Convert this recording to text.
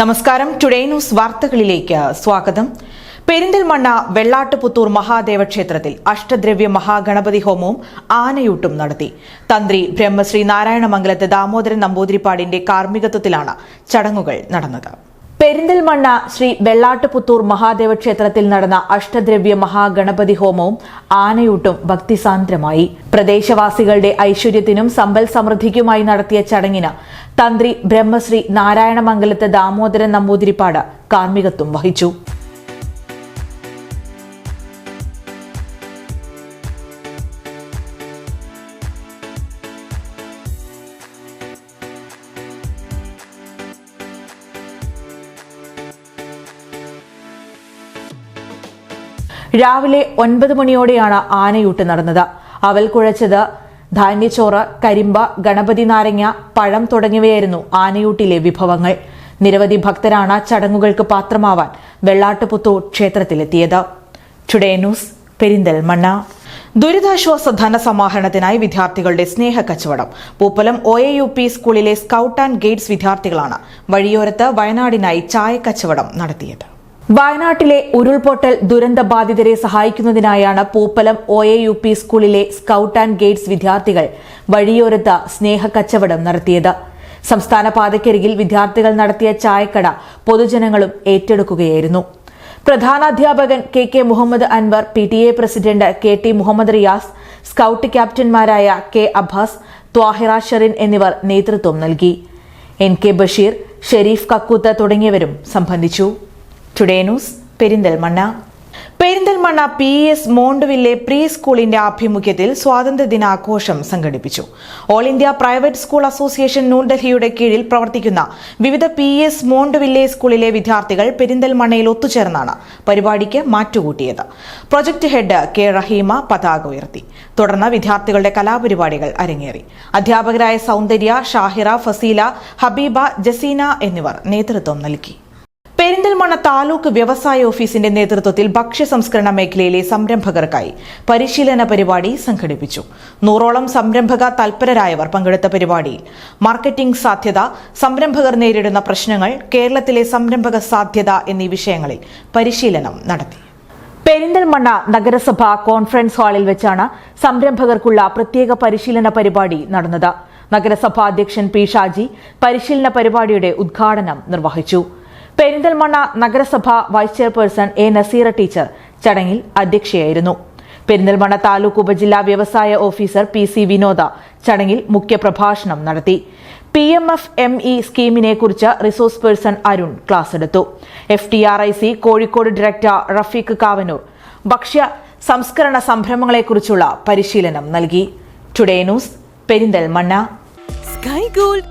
നമസ്കാരം. Today news വാർത്തകളിലേക്ക് സ്വാഗതം. പെരിന്തൽമണ്ണ വെള്ളാട്ടുപുത്തൂർ മഹാദേവ ക്ഷേത്രത്തിൽ അഷ്ടദ്രവ്യ മഹാഗണപതി ഹോമവും ആനയൂട്ടും നടത്തി. തന്ത്രി ബ്രഹ്മശ്രീ നാരായണമംഗലത്ത് ദാമോദരൻ നമ്പൂതിരിപ്പാടിന്റെ കാർമ്മികത്വത്തിലാണ് ചടങ്ങുകൾ നടന്നത്. പെരിന്തൽമണ്ണ ശ്രീ വെള്ളാട്ടുപുത്തൂർ മഹാദേവ ക്ഷേത്രത്തിൽ നടന്ന അഷ്ടദ്രവ്യ മഹാഗണപതി ഹോമവും ആനയൂട്ടും ഭക്തിസാന്ദ്രമായി. പ്രദേശവാസികളുടെ ഐശ്വര്യത്തിനും സമ്പൽ സമൃദ്ധിക്കുമായി നടത്തിയ ചടങ്ങിന് തന്ത്രി ബ്രഹ്മശ്രീ നാരായണമംഗലത്ത് ദാമോദരൻ നമ്പൂതിരിപ്പാട് കാർമ്മികത്വം വഹിച്ചു. രാവിലെ ഒൻപത് മണിയോടെയാണ് ആനയൂട്ട് നടന്നത്. അവൽ കുഴച്ചത് ധാന്യച്ചോറ് കരിമ്പ ഗണപതി നാരങ്ങ പഴം തുടങ്ങിയവയായിരുന്നു ആനയൂട്ടിലെ വിഭവങ്ങൾ. നിരവധി ഭക്തരാണ് ചടങ്ങുകൾക്ക് പാത്രമാവാൻ വെള്ളാട്ടുപുത്തൂർ ക്ഷേത്രത്തിലെത്തിയത്. Today news Perinthalmanna. ദുരിതാശ്വാസ ധനസമാഹരണത്തിനായി വിദ്യാർത്ഥികളുടെ സ്നേഹ കച്ചവടം. Pooppalam O A U P സ്കൂളിലെ സ്കൌട്ട് ആൻഡ് ഗൈഡ്സ് വിദ്യാർത്ഥികളാണ് വഴിയോരത്ത് വയനാടിനായി ചായ കച്ചവടം നടത്തിയത്. വയനാട്ടിലെ ഉരുൾപൊട്ടൽ ദുരന്ത ബാധിതരെ സഹായിക്കുന്നതിനായാണ് Pooppalam O A U P സ്കൂളിലെ സ്കൌട്ട് ആൻഡ് ഗൈഡ്സ് വിദ്യാർത്ഥികൾ വഴിയോരത്ത് സ്നേഹ കച്ചവടം നടത്തിയത്. സംസ്ഥാന പാതയ്ക്കരികിൽ വിദ്യാർത്ഥികൾ നടത്തിയ ചായക്കട പൊതുജനങ്ങളും ഏറ്റെടുക്കുകയായിരുന്നു. പ്രധാനാധ്യാപകൻ K K Muhammad Anwar P T A president K T Muhammad Riyas scout ക്യാപ്റ്റന്മാരായ K Abbas Thahira Sherin എന്നിവർ നേതൃത്വം നൽകി. എൻ കെ ബഷീർ ഷെരീഫ് കക്കൂത്ത് തുടങ്ങിയവരും സംബന്ധിച്ചു. Today news Perinthalmanna. Perinthalmanna P S Monteville pre സ്കൂളിന്റെ ആഭിമുഖ്യത്തിൽ സ്വാതന്ത്ര്യദിനാഘോഷം സംഘടിപ്പിച്ചു. All India private school association ന്യൂഡൽഹിയുടെ കീഴിൽ പ്രവർത്തിക്കുന്ന വിവിധ പി എസ് മോണ്ടുവില്ലെ സ്കൂളിലെ വിദ്യാർത്ഥികൾ പെരിന്തൽമണ്ണയിൽ ഒത്തുചേർന്നാണ് പരിപാടിക്ക് മാറ്റുകൂട്ടിയത്. പ്രൊജക്ട് ഹെഡ് കെ റഹീമ പതാക ഉയർത്തി. തുടർന്ന് വിദ്യാർത്ഥികളുടെ കലാപരിപാടികൾ അരങ്ങേറി. അധ്യാപകരായ സൗന്ദര്യ ഷാഹിറ ഫസീല ഹബീബ ജസീന എന്നിവർ നേതൃത്വം നൽകി. പെരിന്തൽമണ്ണ താലൂക്ക് വ്യവസായ ഓഫീസിന്റെ നേതൃത്വത്തിൽ ഭക്ഷ്യ സംസ്കരണ മേഖലയിലെ സംരംഭകർക്കായി പരിശീലന പരിപാടി സംഘടിപ്പിച്ചു. നൂറോളം സംരംഭക തൽപരരായവർ പങ്കെടുത്ത പരിപാടിയിൽ മാർക്കറ്റിംഗ് സാധ്യത സംരംഭകർ നേരിടുന്ന പ്രശ്നങ്ങൾ കേരളത്തിലെ സംരംഭക സാധ്യത എന്നീ വിഷയങ്ങളിൽ പരിശീലനം നടത്തി. പെരിന്തൽമണ്ണ നഗരസഭ കോൺഫറൻസ് ഹാളിൽ വെച്ചാണ് സംരംഭകർക്കുള്ള പ്രത്യേക പരിശീലന പരിപാടി നടന്നത്. നഗരസഭാ അധ്യക്ഷൻ പി ഷാജി പരിശീലന പരിപാടിയുടെ ഉദ്ഘാടനം നിർവഹിച്ചു. പെരിന്തൽമണ്ണ നഗരസഭ vice chairperson A Naseera teacher ചടങ്ങിൽ അധ്യക്ഷയായിരുന്നു. പെരിന്തൽമണ്ണ താലൂക്ക് ഉപജില്ലാ വ്യവസായ ഓഫീസർ പി സി വിനോദ ചടങ്ങിൽ മുഖ്യപ്രഭാഷണം നടത്തി. P M F M E സ്കീമിനെ കുറിച്ച് റിസോഴ്സ് പേഴ്സൺ അരുൺ ക്ലാസ് എടുത്തു F T R I C Kozhikode director Rafeeq Kavanoor ഭക്ഷ്യ സംസ്കരണ സംരംഭങ്ങളെക്കുറിച്ചുള്ള പരിശീലനം നൽകി. Today news Perinthalmanna. Sky gold